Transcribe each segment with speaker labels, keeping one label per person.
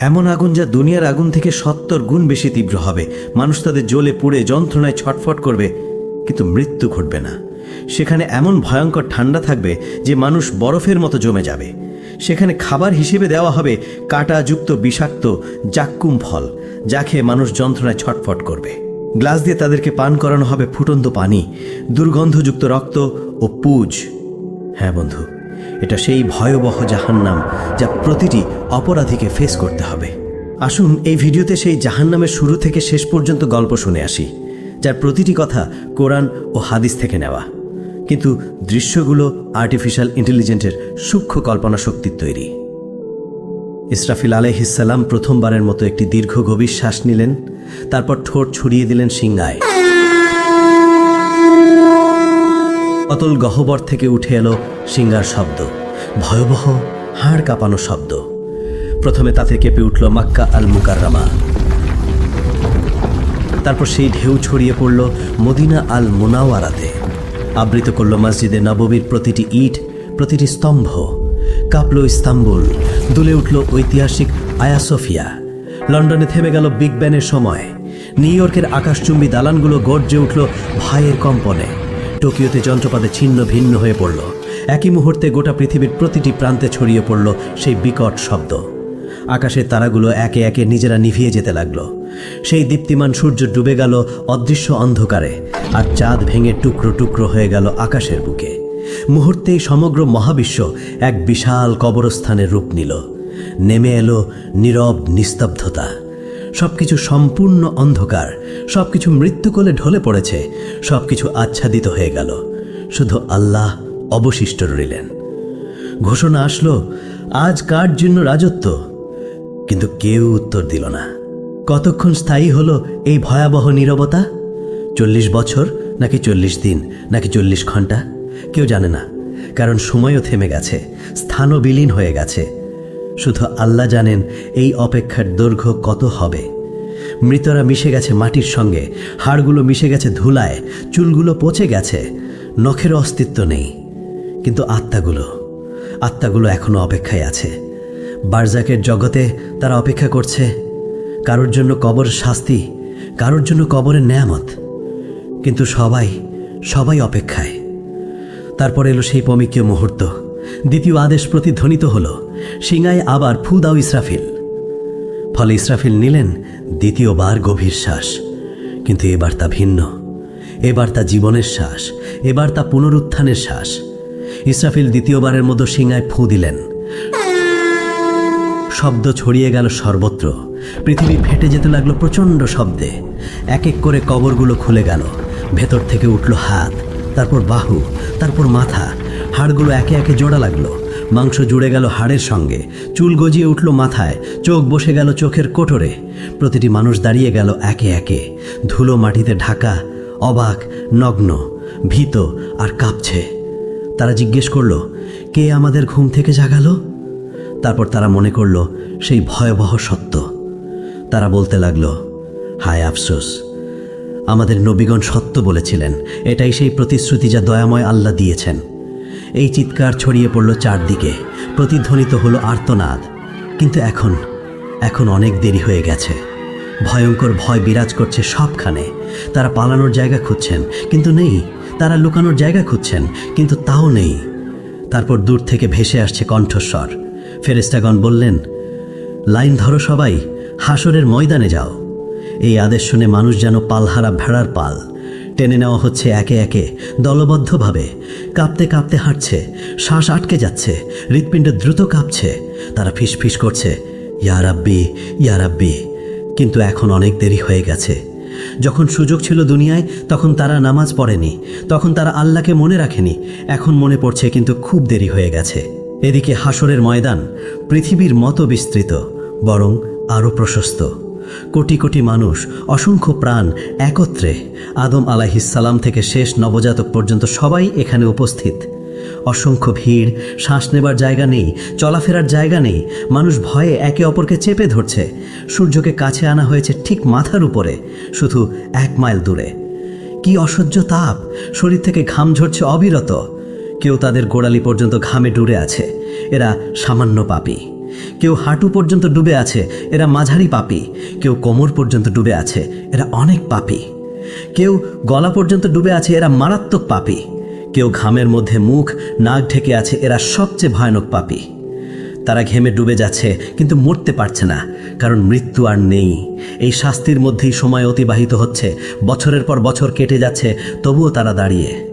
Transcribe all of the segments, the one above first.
Speaker 1: এমন আগুন যা দুনিয়ার আগুন থেকে সত্তর গুণ বেশি তীব্র হবে। মানুষ তাদের জ্বলে পুড়ে যন্ত্রণায় ছটফট করবে, কিন্তু মৃত্যু ঘটবে না। সেখানে এমন ভয়ঙ্কর ঠান্ডা থাকবে যে মানুষ বরফের মতো জমে যাবে। সেখানে খাবার হিসেবে দেওয়া হবে কাঁটাযুক্ত বিষাক্ত জাক্কুম ফল, যা খেয়ে মানুষ যন্ত্রণায় ছটফট করবে। গ্লাস দিয়ে তাদেরকে পান করানো হবে ফুটন্ত পানি, দুর্গন্ধযুক্ত রক্ত ও পুজ। হ্যাঁ বন্ধু এটা সেই ভয়াবহ জাহান্নাম যা প্রতিটি অপরাধীকে ফেস করতে হবে। আসুন এই ভিডিওতে সেই জাহান্নামের শুরু থেকে শেষ পর্যন্ত গল্প শুনে আসি, যার প্রতিটি কথা কোরআন ও হাদিস থেকে নেওয়া। কিন্তু দৃশ্যগুলো আর্টিফিশিয়াল ইন্টেলিজেন্টের সূক্ষ্ম কল্পনা শক্তির তৈরি। ইসরাফিল আলহিসাল্লাম প্রথমবারের মতো একটি দীর্ঘ গভীর শ্বাস নিলেন, তারপর ঠোঁট ছড়িয়ে দিলেন সিংগায় অতল গহ্বর থেকে উঠে এলো সিঙ্গার শব্দ, ভয়াবহ হাড় কাঁপানো শব্দ। প্রথমে তাতে কেঁপে উঠল মাক্কা আল মুকাররামা তারপর সেই ঢেউ ছড়িয়ে পড়ল মদিনা আল মোনাওয়ারাতে আবৃত করল মসজিদে নববীর প্রতিটি ইট, প্রতিটি স্তম্ভ। কাঁপল ইস্তাম্বুল, দুলে উঠল ঐতিহাসিক আয়াসোফিয়া। লন্ডনে থেমে গেল বিগ ব্যানের সময়। নিউ ইয়র্কের আকাশচুম্বী দালানগুলো গর্জে উঠল ভাইয়ের কম্পনে। টোকিওতে যন্ত্রপাতে ছিন্ন ভিন্ন হয়ে পড়ল। একই মুহূর্তে গোটা পৃথিবীর প্রতিটি প্রান্তে ছড়িয়ে পড়ল সেই বিকট শব্দ। আকাশের তারাগুলো একে একে নিজেরা নিভিয়ে যেতে লাগল। সেই দীপ্তিমান সূর্য ডুবে গেল অদৃশ্য অন্ধকারে, আর চাঁদ ভেঙে টুকরো টুকরো হয়ে গেল আকাশের বুকে। মুহূর্তেই সমগ্র মহাবিশ্ব এক বিশাল কবরস্থানের রূপ নিল। নেমে এলো নীরব নিস্তব্ধতা। সবকিছু সম্পূর্ণ অন্ধকার, সবকিছু মৃত্যুকোলে ঢলে পড়েছে, সবকিছু আচ্ছাদিত হয়ে গেল। শুধু আল্লাহ অবশিষ্ট রইলেন। ঘোষণা আসলো, আজ কার জন্য রাজত্ব? কিন্তু কেউ উত্তর দিল না। কতক্ষণ স্থায়ী হলো এই ভয়াবহ নীরবতা? চল্লিশ বছর, নাকি চল্লিশ দিন, নাকি চল্লিশ ঘণ্টা কেউ জানে না, কারণ সময়ও থেমে গেছে, স্থানও বিলীন হয়ে গেছে। শুধু আল্লাহ জানেন এই অপেক্ষার দৈর্ঘ্য কত হবে। মৃতরা মিশে গেছে মাটির সঙ্গে, হাড়গুলো মিশে গেছে ধুলায়, চুলগুলো পচে গেছে। নখের অস্তিত্ব নেই। কিন্তু আত্মাগুলো আত্মাগুলো এখনও অপেক্ষায় আছে। বারজাকের জগতে তারা অপেক্ষা করছে, কারোর জন্য কবর শাস্তি, কারোর জন্য কবরের নেয়ামত। কিন্তু সবাই সবাই অপেক্ষায়। তারপর এলো সেই পমিকীয় মুহূর্ত। দ্বিতীয় আদেশ প্রতিধ্বনিত হলো। সিংহায় আবার ফু দাও ইসরাফিল। ফলে ইসরাফিল নিলেন দ্বিতীয়বার গভীর শ্বাস। কিন্তু এবার তা ভিন্ন। এবার তা জীবনের শ্বাস। এবার তা পুনরুত্থানের শ্বাস। ইসরাফিল দ্বিতীয়বারের মতো সিংহায় ফু দিলেন। শব্দ ছড়িয়ে গেল সর্বত্র। পৃথিবী ফেটে যেতে লাগল প্রচণ্ড শব্দে। এক এক করে কবরগুলো খুলে গেল। ভেতর থেকে উঠল হাত, তারপর বাহু, তারপর মাথা। হাড়গুলো একে একে জোড়া লাগল। মাংস জুড়ে গেল হাড়ের সঙ্গে, চুল গজিয়ে উঠল মাথায়, চোখ বসে গেল চোখের কোটরে। প্রতিটি মানুষ দাঁড়িয়ে গেল একে একে। ধুলো মাটিতে ঢাকা, অবাক, নগ্ন, ভীত আর কাঁপছে। তারা জিজ্ঞেস করল, কে আমাদের ঘুম থেকে জাগালো? তারপর তারা মনে করল, সেই ভয়াবহ সত্য। তারা বলতে লাগল, হায় আফসোস, আমাদের নবীগণ সত্য বলেছিলেন। এটাই সেই প্রতিশ্রুতি যা দয়াময় আল্লাহ দিয়েছেন। এই চিৎকার ছড়িয়ে পড়ল চারদিকে। প্রতিধ্বনিত হলো আর্তনাদ। কিন্তু এখন এখন অনেক দেরি হয়ে গেছে। ভয়ঙ্কর ভয় বিরাজ করছে সবখানে। তারা পালানোর জায়গা খুঁজছেন, কিন্তু নেই। তারা লুকানোর জায়গা খুঁজছেন, কিন্তু তাও নেই। তারপর দূর থেকে ভেসে আসছে কণ্ঠস্বর। ফেরেস্টাগণ বললেন, লাইন ধরো সবাই হাসরের ময়দানে যাও। এই আদেশ শুনে মানুষ যেন পালহারা ভেড়ার পাল। টেনে নেওয়া হচ্ছে একে একে, দলবদ্ধভাবে। কাঁপতে কাঁপতে হাঁটছে, শ্বাস আটকে যাচ্ছে, হৃৎপিণ্ড দ্রুত কাঁপছে। তারা ফিসফিস করছে, ইয়া রাব্বি ইয়া রাব্বি। কিন্তু এখন অনেক দেরি হয়ে গেছে। যখন সুযোগ ছিল দুনিয়ায়, তখন তারা নামাজ পড়েনি, তখন তারা আল্লাহকে মনে রাখেনি। এখন মনে পড়ছে কিন্তু খুব দেরি হয়ে গেছে। এদিকে হাসরের ময়দান পৃথিবীর মতো বিস্তৃত, বরং আরও প্রশস্ত। কোটি কোটি মানুষ, অসংখ্য প্রাণ একত্রে আদম আলাহিসাল্লাম থেকে শেষ নবজাতক পর্যন্ত সবাই এখানে উপস্থিত। অসংখ্য ভিড়, শ্বাস নেবার জায়গা নেই, চলাফেরার জায়গা নেই, মানুষ ভয়ে একে অপরকে চেপে ধরছে। সূর্যকে কাছে আনা হয়েছে ঠিক মাথার উপরে, শুধু এক মাইল দূরে। কি অসহ্য তাপ, শরীর থেকে ঘাম ঝরছে অবিরত। কেউ তাদের গোড়ালি পর্যন্ত ঘামে ডুরে আছে, এরা সামান্য পাপী। কেউ হাঁটু পর্যন্ত ডুবে আছে, এরা মাঝারি পাপী। কেউ কোমর পর্যন্ত ডুবে আছে, এরা অনেক পাপী। কেউ গলা পর্যন্ত ডুবে আছে, এরা মারাত্মক পাপী। কেউ ঘামের মধ্যে মুখ, নাক ঢেকে আছে, এরা সবচেয়ে ভয়ানক পাপী। তারা ঘেমে ডুবে যাচ্ছে, কিন্তু মরতে পারছে না, কারণ মৃত্যু আর নেই। এই শাস্তির মধ্যেই সময় অতিবাহিত হচ্ছে, বছরের পর বছর কেটে যাচ্ছে, তবুও তারা দাঁড়িয়ে।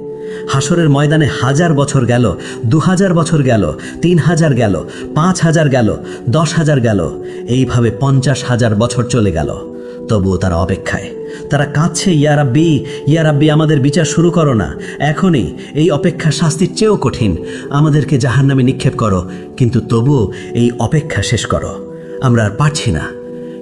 Speaker 1: হাসরের ময়দানে হাজার বছর গেল দু হাজার বছর গেল তিন হাজার গেল পাঁচ হাজার গেল দশ হাজার গেল, এইভাবে পঞ্চাশ হাজার বছর চলে গেল। তবুও তারা অপেক্ষায়। তারা কাঁদছে, ইয়া রাব্বি ইয়া রাব্বি, আমাদের বিচার শুরু করো না। এখনই এই অপেক্ষা শাস্তির চেয়েও কঠিন। আমাদেরকে জাহান্নামে নিক্ষেপ করো, কিন্তু তবুও এই অপেক্ষা শেষ করো। আমরা আর পারছি না।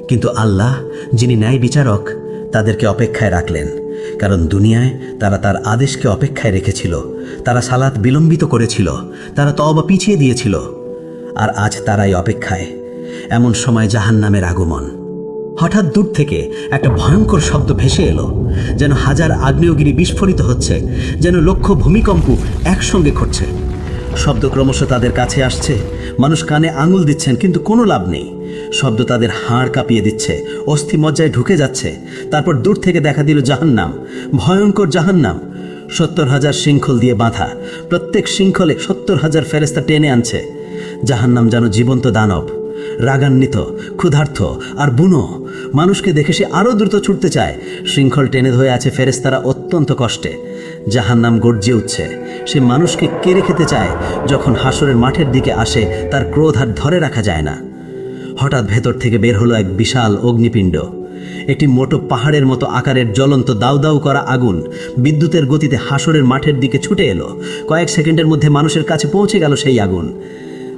Speaker 1: কিন্তু আল্লাহ, যিনি ন্যায় বিচারক তাদেরকে অপেক্ষায় রাখলেন। কারণ দুনিয়ায় তারা তার আদেশকে অপেক্ষায় রেখেছিল, তারা সালাত বিলম্বিত করেছিল, তারা তবা পিছিয়ে দিয়েছিল, আর আজ তারাই অপেক্ষায়। এমন সময় জাহান নামের আগমন। হঠাৎ দূর থেকে একটা ভয়ঙ্কর শব্দ ভেসে এলো, যেন হাজার আগ্নেয়গিরি বিস্ফোরিত হচ্ছে, যেন লক্ষ ভূমিকম্প একসঙ্গে ঘটছে। শব্দ ক্রমশ তাদের কাছে আসছে। মানুষ কানে আঙুল দিচ্ছেন, কিন্তু কোনো লাভ নেই। শব্দ তাদের হাড় কাঁপিয়ে দিচ্ছে, অস্থি মজ্জায় ঢুকে যাচ্ছে। তারপর দূর থেকে দেখা দিল জাহান্নাম, ভয়ঙ্কর জাহান্নাম। সত্তর হাজার শৃঙ্খল দিয়ে বাঁধা, প্রত্যেক শৃঙ্খলে সত্তর হাজার ফেরেস্তা টেনে আনছে। জাহান্নাম যেন জীবন্ত দানব, রাগান্বিত, ক্ষুধার্থ আর বুনো। মানুষকে দেখে সে আরও দ্রুত ছুটতে চায়। শৃঙ্খল টেনে ধরে আছে ফেরেস্তারা অত্যন্ত কষ্টে। জাহান্নাম গর্জে উঠছে। সে মানুষকে কেড়ে খেতে চায়, যখন হাসরের মাঠের দিকে আসে, তার ক্রোধ আর ধরে রাখা যায় না। হঠাৎ ভেতর থেকে বের হলো এক বিশাল অগ্নিপিণ্ড। একটি মোটো পাহাড়ের মতো আকারের জ্বলন্ত দাউ দাউ করা আগুন বিদ্যুতের গতিতে হাসরের মাঠের দিকে ছুটে এলো। কয়েক সেকেন্ডের মধ্যে মানুষের কাছে পৌঁছে গেল সেই আগুন।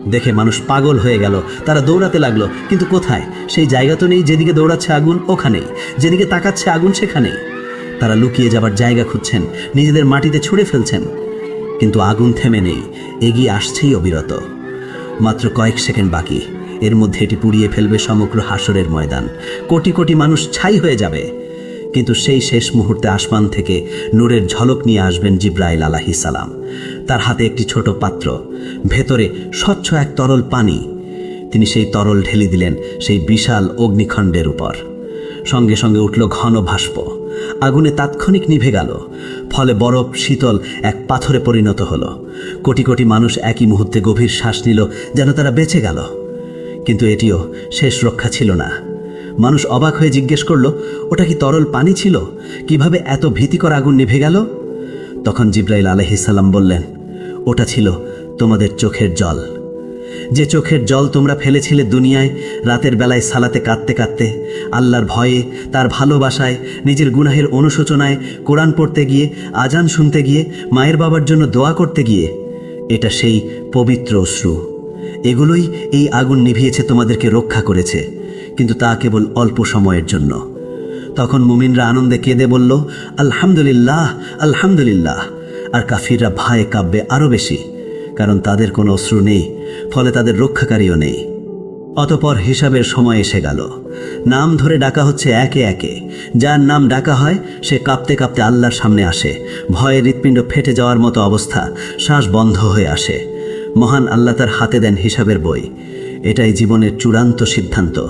Speaker 1: দেখে মানুষ পাগল হয়ে গেল, তারা দৌড়াতে লাগল, কিন্তু কোথায়? সেই জায়গা তো নেই, যেদিকে দৌড়াচ্ছে আগুন, ওখানেই। যেদিকে তাকাচ্ছে আগুন, সেখানেই। তারা লুকিয়ে যাবার জায়গা খুঁজছেন, নিজেদের মাটিতে ছুঁড়ে ফেলছেন। কিন্তু আগুন থেমে নেই, এগিয়ে আসছেই অবিরত। মাত্র কয়েক সেকেন্ড বাকি, এর মধ্যে এটি পুড়িয়ে ফেলবে সমগ্র হাসরের ময়দান। কোটি কোটি মানুষ ছাই হয়ে যাবে। কিন্তু সেই শেষ মুহূর্তে আসমান থেকে নূরের ঝলক নিয়ে আসবেন জিব্রাইল আলাহি সালাম। তার হাতে একটি ছোট পাত্র, ভেতরে স্বচ্ছ এক তরল পানি। তিনি সেই তরল ঢেলে দিলেন সেই বিশাল অগ্নিখণ্ডের উপর। সঙ্গে সঙ্গে উঠল ঘন ভাস্প। আগুনে তাৎক্ষণিক নিভে গেল। ফলে বরফ, শীতল এক পাথরে পরিণত হলো। কোটি কোটি মানুষ একই মুহূর্তে গভীর শ্বাস নিল যেন তারা বেঁচে গেল। কিন্তু এটিও শেষ রক্ষা ছিল না। মানুষ অবাক হয়ে জিজ্ঞেস করল, ওটা কি তরল পানি ছিল? কীভাবে এত ভীতিকর আগুন নিভে গেল? তখন জিব্রাইল আলহিসাল্লাম বললেন, ওটা ছিল তোমাদের চোখের জল। যে চোখের জল তোমরা ফেলেছিলে দুনিয়ায়, রাতের বেলায় সালাতে কাঁদতে কাঁদতে, আল্লাহর ভয়ে, তার ভালোবাসায়, নিজের গুনাহের অনুশোচনায়, কোরআন পড়তে গিয়ে, আজান শুনতে গিয়ে, মায়ের বাবার জন্য দোয়া করতে গিয়ে, এটা সেই পবিত্র অশ্রু। এগুলোই এই আগুন নিভিয়েছে তোমাদেরকে রক্ষা করেছে, কিন্তু তা কেবল অল্প সময়ের জন্য। তখন মুমিনরা আনন্দে কেঁদে বলল, আলহামদুলিল্লাহ আলহামদুলিল্লাহ। আর কাফিররা ভায়ে কাব্যে আরও বেশি, কারণ তাদের কোনো অশ্রু নেই। ফলে তাদের রক্ষাকারীও নেই। অতপর হিসাবের সময় এসে গেল। নাম ধরে ডাকা হচ্ছে একে একে। যার নাম ডাকা হয়, সে কাঁপতে কাঁপতে আল্লাহর সামনে আসে। ভয়ে হৃৎপিণ্ড ফেটে যাওয়ার মতো অবস্থা, শ্বাস বন্ধ হয়ে আসে। মহান আল্লাহ তার হাতে দেন হিসাবের বই। এটাই জীবনের চূড়ান্ত সিদ্ধান্ত।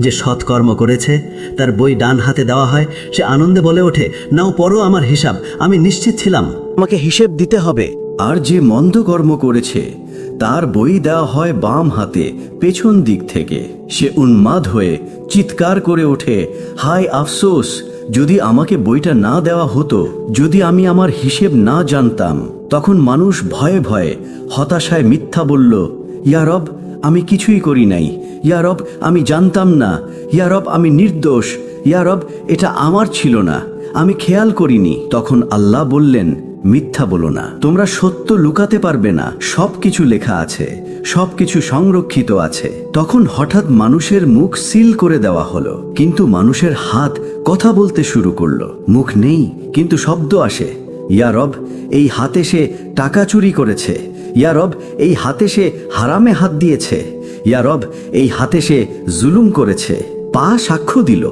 Speaker 1: যে সৎকর্ম করেছে, তার বই ডান হাতে দেওয়া হয়, সে আনন্দে বলে ওঠে, নাও পড়ো আমার হিসাব, আমি নিশ্চিত ছিলাম।
Speaker 2: আমাকে হিসেব দিতে হবে। আর যে মন্দ কর্ম করেছে তার বই দেওয়া হয় বাম হাতে, পেছন দিক থেকে। সে উন্মাদ হয়ে চিৎকার করে ওঠে হাই আফসোস, যদি আমাকে বইটা না দেওয়া হতো, যদি আমি আমার হিসেব না জানতাম। তখন মানুষ ভয়ে ভয়ে হতাশায় মিথ্যা বলল ইয়ারব আমি কিছুই করি নাই। ইয়ারব আমি জানতাম না। ইয়ারব আমি নির্দোষ। ইয়ারব এটা আমার ছিল না। আমি খেয়াল করিনি। তখন আল্লাহ বললেন মিথ্যা বলো না। তোমরা সত্য লুকাতে পারবে না। সব কিছু লেখা আছে। সব কিছু সংরক্ষিত আছে। তখন হঠাৎ মানুষের মুখ সিল করে দেওয়া হলো। কিন্তু মানুষের হাত কথা বলতে শুরু করল। মুখ নেই, কিন্তু শব্দ আসে। ইয়ারব এই হাতে সে টাকা চুরি করেছে। ইয়ারব এই হাতে সে হারামে হাত দিয়েছে। ইয়ারব এই হাতে সে জুলুম করেছে। পা সাক্ষ্য দিল।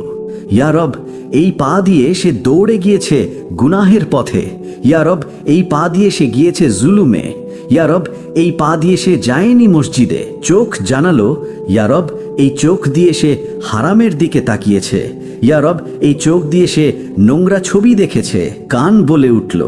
Speaker 2: ইয়ারব এই পা দিয়ে সে দৌড়ে গিয়েছে গুনাহের পথে। ইয়ারব এই পা দিয়ে সে গিয়েছে জুলুমে। ইয়ারব এই পা দিয়ে সে যায়নি মসজিদে। চোখ জানালো
Speaker 1: ইয়ারব এই চোখ দিয়ে সে হারামের দিকে তাকিয়েছে। ইয়ারব এই চোখ দিয়ে সে নোংরা ছবি দেখেছে, কান বলে উঠল।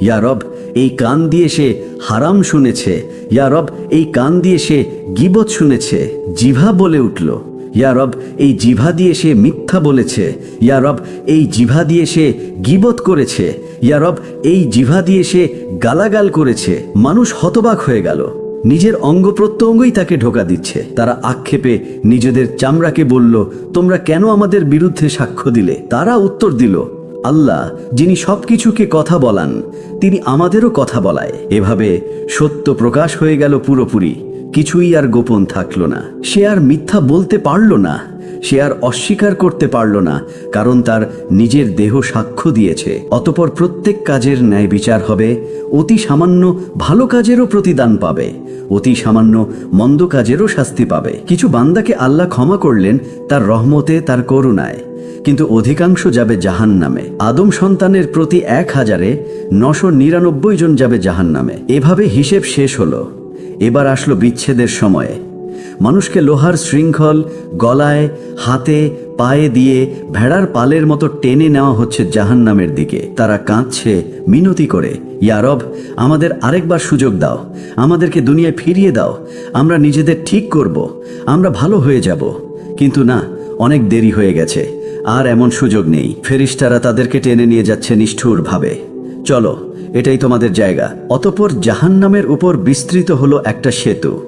Speaker 1: ইয়ারব এই কান দিয়ে সে হারাম শুনেছে। ইয়ারব এই কান দিয়ে সে গিবত শুনেছে জিভা বলে উঠল। ইয়ারব এই জিভা দিয়ে সে মিথ্যা বলেছে। ইয়ারব এই জিভা দিয়ে সে গিবত করেছে। ইয়ারব এই জিভা দিয়ে সে গালাগাল করেছে। মানুষ হতবাক হয়ে গেল। নিজের অঙ্গ প্রত্যঙ্গই তাকে ঢোকা দিচ্ছে। তারা আক্ষেপে নিজেদের চামড়াকে বলল, তোমরা কেন আমাদের বিরুদ্ধে সাক্ষ্য দিলে? তারা উত্তর দিল, আল্লাহ, যিনি সবকিছুকে কথা বলান, তিনি আমাদেরও কথা বলায়। এভাবে সত্য প্রকাশ হয়ে গেল পুরোপুরি। কিছুই আর গোপন থাকল না। সে আর মিথ্যা বলতে পারল না। সে আর অস্বীকার করতে পারল না, কারণ তার নিজের দেহ সাক্ষ্য দিয়েছে। অতপর প্রত্যেক কাজের ন্যায় বিচার হবে, অতি সামান্য ভালো কাজেরও প্রতিদান পাবে, অতি সামান্য মন্দ কাজেরও শাস্তি পাবে। কিছু বান্দাকে আল্লাহ ক্ষমা করলেন, তার রহমতে, তার করুণায়। কিন্তু অধিকাংশ যাবে জাহান নামে আদম সন্তানের প্রতি এক হাজারে নশো নিরানব্বই জন যাবে জাহান নামে এভাবে হিসেব শেষ হলো। এবার আসলো বিচ্ছেদের সময়ে। মানুষকে লোহার শৃঙ্খল, গলায়, হাতে, পায়ে দিয়ে ভেড়ার পালের মতো টেনে নেওয়া হচ্ছে জাহান্নামের দিকে। তারা কাঁদছে, মিনতি করে ইয়ারব আমাদের আরেকবার সুযোগ দাও। আমাদেরকে দুনিয়ায় ফিরিয়ে দাও। আমরা নিজেদের ঠিক করব। আমরা ভালো হয়ে যাব। কিন্তু না, অনেক দেরি হয়ে গেছে। আর এমন সুযোগ নেই। ফেরিস্তারা তাদেরকে টেনে নিয়ে যাচ্ছে নিষ্ঠুরভাবে। চলো এটাই তোমাদের জায়গা। অতপর জাহান্নামের উপর বিস্তৃত হলো একটা সেতু।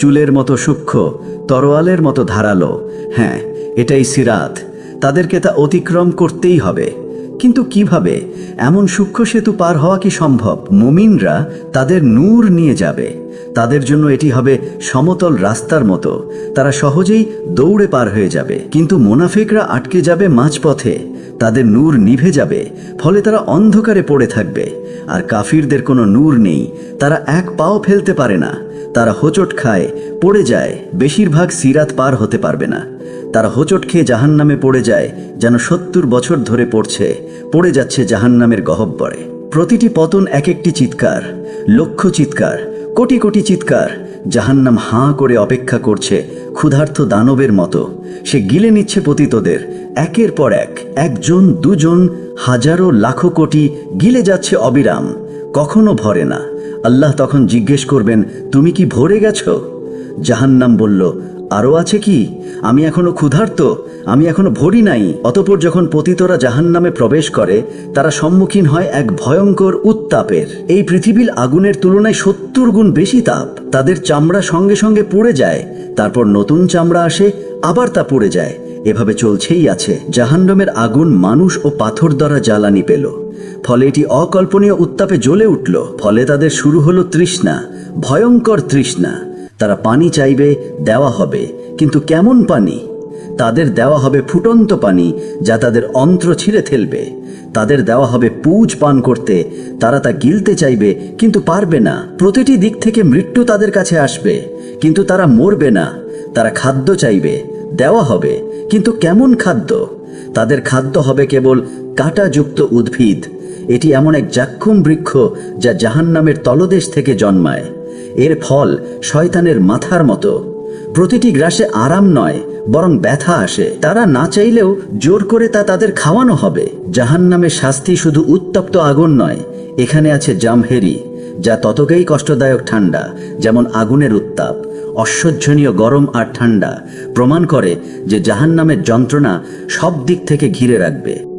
Speaker 1: চুলের মতো সূক্ষ্ম, তরোয়ালের মতো ধারালো। হ্যাঁ এটাই সিরাত। তাদেরকে তা অতিক্রম করতেই হবে। কিন্তু কীভাবে? এমন সূক্ষ্ম সেতু পার হওয়া কি সম্ভব? মুমিনরা তাদের নূর নিয়ে যাবে। তাদের জন্য এটি হবে সমতল রাস্তার মতো। তারা সহজেই দৌড়ে পার হয়ে যাবে। কিন্তু মোনাফিকরা আটকে যাবে মাঝপথে। তাদের নূর নিভে যাবে। ফলে তারা অন্ধকারে পড়ে থাকবে। আর কাফিরদের কোনো নূর নেই। তারা এক পাও ফেলতে পারে না। তারা হোঁচট খায়, পড়ে যায়। বেশিরভাগ সিরাত পার হতে পারবে না। তারা হোঁচট খেয়ে জাহান নামে পড়ে যায়, যেন সত্তর বছর ধরে পড়ছে। পড়ে যাচ্ছে জাহান নামের গহব্বরে। প্রতিটি পতন এক একটি চিৎকার, লক্ষ চিৎকার, কোটি কোটি চিৎকার। জাহান্নাম হাঁ করে অপেক্ষা করছে ক্ষুধার্ত দানবের মতো। সে গিলে নিচ্ছে পতিতদের, একের পর এক, একজন, দুজন, হাজারো, লাখো কোটি গিলে যাচ্ছে অবিরাম। কখনো ভরে না। আল্লাহ তখন জিজ্ঞেস করবেন, তুমি কি ভরে গেছ? জাহান্নাম বলল আরও আছে কি? আমি এখনও ক্ষুধার্ত, আমি এখনও ভরি নাই। অতপর যখন পতিতরা জাহান্নামে প্রবেশ করে, তারা সম্মুখীন হয় এক ভয়ঙ্কর উত্তাপের। এই পৃথিবীর আগুনের তুলনায় সত্তর গুণ বেশি তাপ। তাদের চামড়া সঙ্গে সঙ্গে পুড়ে যায়, তারপর নতুন চামড়া আসে, আবার তা পুড়ে যায়। এভাবে চলছেই আছে। জাহান্নামের আগুন মানুষ ও পাথর দ্বারা জ্বালানি পেল। ফলে এটি অকল্পনীয় উত্তাপে জ্বলে উঠল। ফলে তাদের শুরু হলো তৃষ্ণা, ভয়ঙ্কর তৃষ্ণা। তারা পানি চাইবে, দেওয়া হবে। কিন্তু কেমন পানি? তাদের দেওয়া হবে ফুটন্ত পানি, যা তাদের অন্ত্র ছিঁড়ে ফেলবে। তাদের দেওয়া হবে পুজ পান করতে, তারা তা গিলতে চাইবে, কিন্তু পারবে না। প্রতিটি দিক থেকে মৃত্যু তাদের কাছে আসবে, কিন্তু তারা মরবে না। তারা খাদ্য চাইবে, দেওয়া হবে, কিন্তু কেমন খাদ্য? তাদের খাদ্য হবে কেবল কাঁটাযুক্ত উদ্ভিদ এটি এমন এক জাক্ষুম বৃক্ষ যা জাহান্নামের তলদেশ থেকে জন্মায়। এর ফল শয়তানের মাথার মতো। প্রতিটি গ্রাসে আরাম নয়, বরং ব্যথা আসে। তারা না চাইলেও জোর করে তা তাদের খাওয়ানো হবে। জাহান জাহান্নামের শাস্তি শুধু উত্তপ্ত আগুন নয়, এখানে আছে জামহেরি, যা ততকেই কষ্টদায়ক ঠান্ডা, যেমন আগুনের উত্তাপ। অসহ্যনীয় গরম আর ঠান্ডা প্রমাণ করে যে জাহান্নামের যন্ত্রণা সব দিক থেকে ঘিরে রাখবে।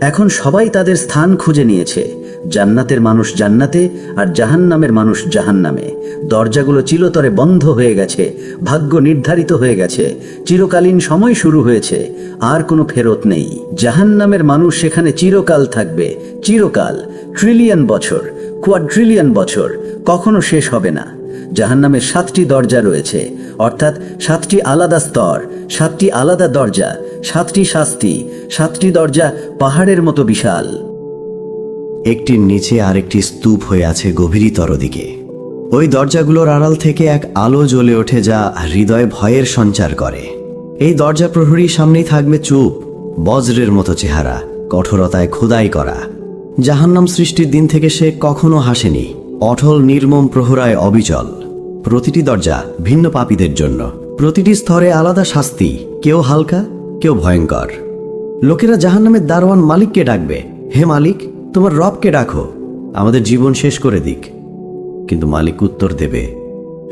Speaker 1: এখন সবাই তাদের স্থান খুঁজে নিয়েছে। জান্নাতের মানুষ জান্নাতে আর জাহান্নামের মানুষ জাহান্নামে। দরজাগুলো চিরতরে বন্ধ হয়ে গেছে, ভাগ্য নির্ধারিত হয়ে গেছে, চিরকালীন সময় শুরু হয়েছে, আর কোনো ফেরত নেই। জাহান্নামের মানুষ সেখানে চিরকাল থাকবে, চিরকাল ট্রিলিয়ন বছর কোয়াড্রিলিয়ন বছর, কখনো শেষ হবে না। জাহান্নামের সাতটি দরজা রয়েছে, অর্থাৎ সাতটি আলাদা স্তর, সাতটি আলাদা দরজা সাতটি শাস্তি, সাতটি দরজা পাহাড়ের মতো বিশাল।
Speaker 3: একটির নিচে আরেকটি স্তূপ হয়ে আছে গভীরতর দিকে। ওই দরজাগুলোর আড়াল থেকে এক আলো জ্বলে ওঠে যা হৃদয়ে ভয়ের সঞ্চার করে। এই দরজা প্রহরীর সামনেই থাকবে চুপ, বজ্রের মতো চেহারা, কঠোরতায় খোদাই করা। জাহান্নাম সৃষ্টির দিন থেকে সে কখনো হাসেনি। অটল, নির্মম প্রহরায় অবিচল। প্রতিটি দরজা ভিন্ন পাপীদের জন্য।
Speaker 1: প্রতিটি স্তরে আলাদা শাস্তি, কেউ হালকা কেউ ভয়ঙ্কর। লোকেরা জাহান্নামের দারোয়ান মালিককে ডাকবে হে মালিক তোমার রবকে ডাকো। আমাদের জীবন শেষ করে দিক। কিন্তু মালিক উত্তর দেবে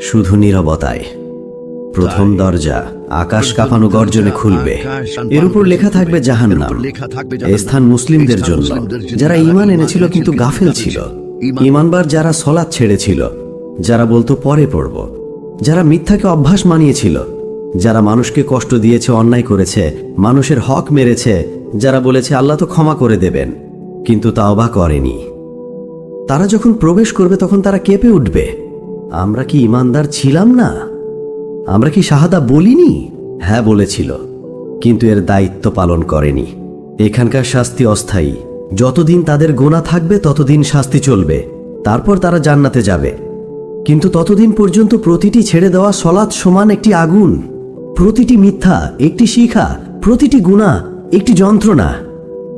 Speaker 1: শুধু নীরবতায়। প্রথম দরজা আকাশ কাঁপানো গর্জনে খুলবে। এর উপর লেখা থাকবে জাহান্নাম। এই স্থান মুসলিমদের জন্য। যারা ঈমান এনেছিল কিন্তু গাফেল ছিল। ইমানবার যারা সলাৎ ছেড়েছিল যারা বলতো পরে পড়ব যারা মিথ্যাকে অভ্যাস মানিয়েছিল যারা মানুষকে কষ্ট দিয়েছে, অন্যায় করেছে, মানুষের হক মেরেছে, যারা বলেছে, আল্লাহ তো ক্ষমা করে দেবেন। কিন্তু তাও বা করেনি। তারা যখন প্রবেশ করবে, তখন তারা কেঁপে উঠবে। আমরা কি ইমানদার ছিলাম না? আমরা কি শাহাদা বলিনি? হ্যাঁ বলেছিল, কিন্তু এর দায়িত্ব পালন করেনি। এখানকার শাস্তি অস্থায়ী। যতদিন তাদের গোনা থাকবে, ততদিন শাস্তি চলবে। তারপর তারা জান্নাতে যাবে। কিন্তু ততদিন পর্যন্ত প্রতিটি ছেড়ে দেওয়া সলাৎ সমান একটি আগুন। প্রতিটি মিথ্যা একটি শিখা, প্রতিটি গুণা একটি যন্ত্রণা।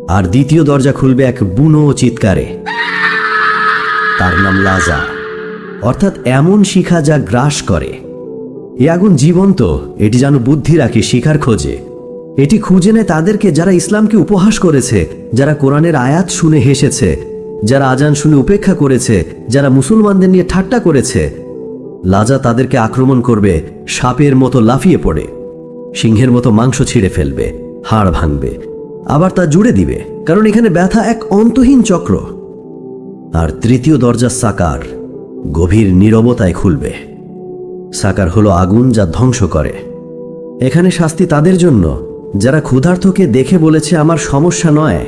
Speaker 1: আর দ্বিতীয় দরজা খুলবে এক বুনো চিৎকারে। তার নাম লাজা। অর্থাৎ এমন শিখা যা গ্রাস করে। এ আগুন জীবন্ত, এটি যেন বুদ্ধি রাখে, শিখার খোঁজে। এটি খুঁজে নেয় তাদেরকে যারা ইসলামকে উপহাস করেছে, যারা কোরআনের আয়াত শুনে হেসেছে, যারা আজান শুনে উপেক্ষা করেছে, যারা মুসলমানদের নিয়ে ঠাট্টা করেছে লাজা তাদেরকে আক্রমণ করবে, সাপের মতো লাফিয়ে পড়ে। সিংহের মতো মাংস ছিঁড়ে ফেলবে, হাড় ভাঙবে, আবার তা জুড়ে দিবে, কারণ এখানে ব্যথা এক অন্তহীন চক্র। আর তৃতীয় দরজা সাকার গভীর নীরবতায় খুলবে। সাকার হলো আগুন যা ধ্বংস করে। এখানে শাস্তি তাদের জন্য, যারা ক্ষুধার্থকে দেখে বলেছে আমার সমস্যা নয়,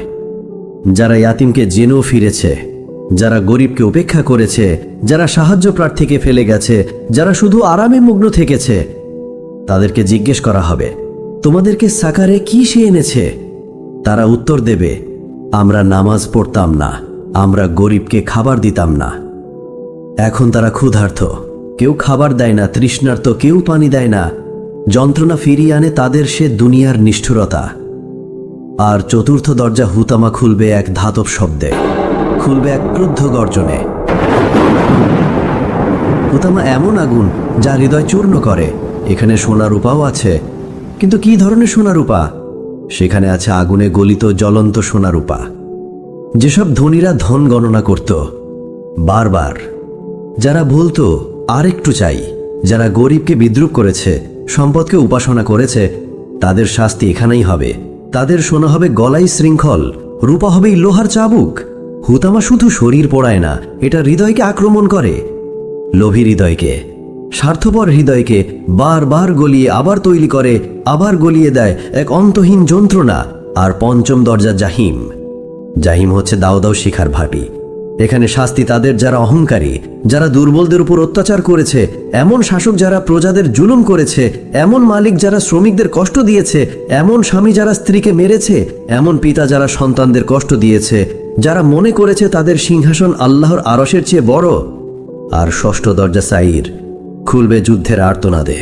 Speaker 1: যারা ইয়াতিমকে জেনেও ফিরেছে। যারা গরিবকে উপেক্ষা করেছে, যারা সাহায্য প্রার্থীকে ফেলে গেছে, যারা শুধু আরামে মগ্ন থেকেছে, তাদেরকে জিজ্ঞেস করা হবে, তোমাদেরকে সাকারে কি সে এনেছে? তারা উত্তর দেবে, আমরা নামাজ পড়তাম না, আমরা গরিবকে খাবার দিতাম না। এখন তারা ক্ষুধার্থ কেউ খাবার দেয় না, তৃষ্ণার্ত, কেউ পানি দেয় না, যন্ত্রণা ফিরিয়ে আনে তাদের সে দুনিয়ার নিষ্ঠুরতা। আর চতুর্থ দরজা হুতামা খুলবে এক ধাতব শব্দে। খুলবে এক ক্রুদ্ধ গর্জনে। হুতামা এমন আগুন যা হৃদয় চূর্ণ করে। এখানে সোনা রূপাও আছে। কিন্তু কি ধরনের সোনা রূপা? সেখানে আছে আগুনে গলিত জ্বলন্ত সোনা রূপা। যেসব ধনীরা ধন গণনা করত, বারবার। যারা বলতো আর একটু চাই। যারা গরিবকে বিদ্রুপ করেছে, সম্পদকে উপাসনা করেছে, তাদের শাস্তি এখানেই হবে। তাদের শোনা হবে গলাই শৃঙ্খল, রূপা হবেই লোহার চাবুক। হুতামা শুধু শরীর পোড়ায় না, এটা হৃদয়কে আক্রমণ করে। লোভী হৃদয়কে, স্বার্থপর হৃদয়কে বারবার গলিয়ে আবার তৈরি করে, আবার গলিয়ে দেয় এক অন্তহীন যন্ত্রণা আর পঞ্চম দরজা জাহিম। জাহিম হচ্ছে দাও দাও শিখার ভাটি এখানে শাস্তি তাদের যারা অহংকারী, যারা দুর্বলদের উপর অত্যাচার করেছে, এমন শাসক যারা প্রজাদের জুলুম করেছে, এমন মালিক যারা শ্রমিকদের কষ্ট দিয়েছে, এমন স্বামী যারা স্ত্রীকে মেরেছে, এমন পিতা যারা সন্তানদের কষ্ট দিয়েছে যারা মনে করেছে তাদের সিংহাসন আল্লাহর আরসের চেয়ে বড়। আর ষষ্ঠ দরজা সাইর, খুলবে যুদ্ধের আর্তনাদে।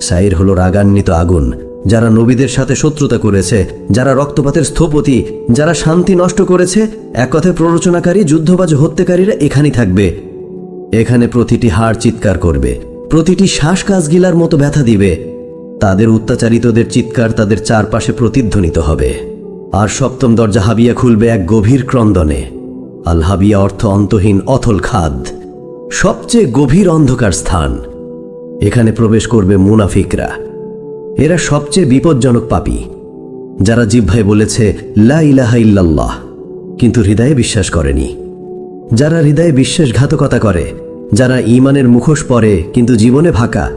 Speaker 1: সাইর হলো রাগান্বিত আগুন, যারা নবীদের সাথে শত্রুতা করেছে, যারা রক্তপাতের স্থপতি, যারা শান্তি নষ্ট করেছে, এক কথায় প্ররোচনাকারী, যুদ্ধবাজ হত্যাকারীরা এখানেই থাকবে। এখানে প্রতিটি হাড় চিৎকার করবে, প্রতিটি শ্বাস কাজগিলার মতো ব্যথা দিবে। তাদের অত্যাচারিতদের চিৎকার তাদের চারপাশে প্রতিধ্বনিত হবে। আর সপ্তম দরজা হাবিয়া খুলবে এক গভীর ক্রন্দনে। আল হাবিয়া অর্থ অন্তহীন, অথল খাদ। সবচেয়ে গভীর অন্ধকার স্থান। এখানে প্রবেশ করবে মুনাফিকরা। এরা সবচেয়ে বিপজ্জনক পাপী। যারা জিহ্বায় বলেছে, লা ইল্লাল্লাহ কিন্তু হৃদয়ে বিশ্বাস করেনি। যারা হৃদয়ে বিশ্বাসঘাতকতা করে, যারা ইমানের মুখোশ পরে, কিন্তু জীবনে ভাকা,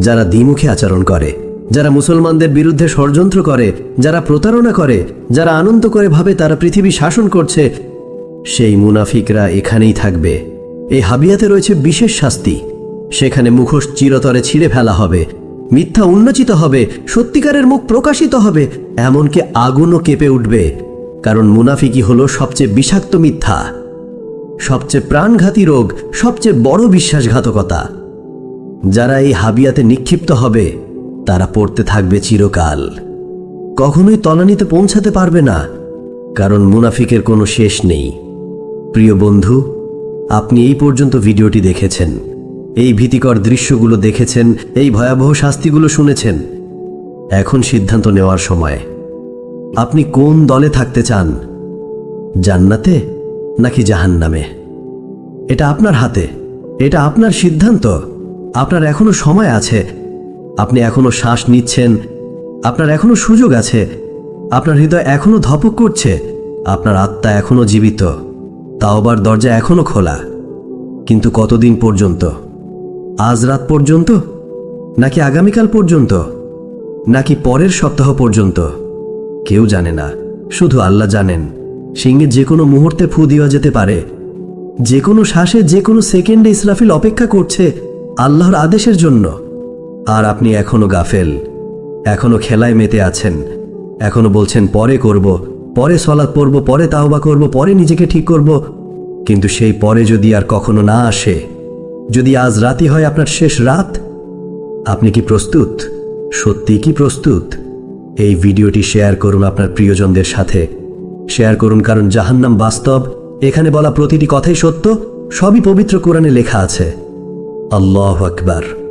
Speaker 1: যারা দ্বিমুখে আচরণ করে যারা মুসলমানদের বিরুদ্ধে ষড়যন্ত্র করে, যারা প্রতারণা করে, যারা আনন্দ করে ভাবে তারা পৃথিবী শাসন করছে, সেই মুনাফিকরা এখানেই থাকবে। এই হাবিয়াতে রয়েছে বিশেষ শাস্তি। সেখানে মুখোশ চিরতরে ছিঁড়ে ফেলা হবে। মিথ্যা উন্মোচিত হবে। সত্যিকারের মুখ প্রকাশিত হবে। এমনকি আগুনও কেঁপে উঠবে। কারণ মুনাফিকি হলো সবচেয়ে বিষাক্ত মিথ্যা। সবচেয়ে প্রাণঘাতী রোগ। সবচেয়ে বড় বিশ্বাসঘাতকতা। যারা এই হাবিয়াতে নিক্ষিপ্ত হবে তারা পড়তে থাকবে চিরকাল। কখনোই তলানিতে পৌঁছাতে পারবে না, কারণ মুনাফিকের কোনো শেষ নেই। প্রিয় বন্ধু, আপনি এই পর্যন্ত ভিডিওটি দেখেছেন। এই ভীতিকর দৃশ্যগুলো দেখেছেন, এই ভয়াবহ শাস্তিগুলো শুনেছেন। এখন সিদ্ধান্ত নেওয়ার সময়। আপনি কোন দলে থাকতে চান? জান্নাতে নাকি জাহান্নামে? এটা আপনার হাতে, এটা আপনার সিদ্ধান্ত। আপনার এখনও সময় আছে আপনি এখনও শ্বাস নিচ্ছেন। আপনার এখনও সুযোগ আছে। আপনার হৃদয় এখনও ধপক করছে। আপনার আত্মা এখনও জীবিত। তাও আবার দরজা এখনও খোলা। কিন্তু কতদিন পর্যন্ত? আজ রাত পর্যন্ত? নাকি আগামীকাল পর্যন্ত? নাকি পরের সপ্তাহ পর্যন্ত? কেউ জানে না। শুধু আল্লাহ জানেন। সিংহের যে কোনো মুহূর্তে ফু দেওয়া যেতে পারে। যে কোনো শ্বাসে যে কোনো সেকেন্ডে ইসরাফিল অপেক্ষা করছে আল্লাহর আদেশের জন্য। আর আপনি এখনও গাফেল। এখনও খেলায় মেতে আছেন। এখনও বলছেন, পরে করব। পরে সলাৎ পড়ব, পরে তাওবা করব, পরে নিজেকে ঠিক করব। কিন্তু সেই পরে যদি আর কখনো না আসে, যদি আজ রাতই হয় আপনার শেষ রাত, আপনি কি প্রস্তুত? সত্যি কি প্রস্তুত? এই ভিডিওটি শেয়ার করুন আপনার প্রিয়জনদের সাথে। শেয়ার করুন কারণ জাহান্নাম বাস্তব। এখানে বলা প্রতিটি কথাই সত্য। সবই পবিত্র কোরআনে লেখা আছে। আল্লাহ আকবার।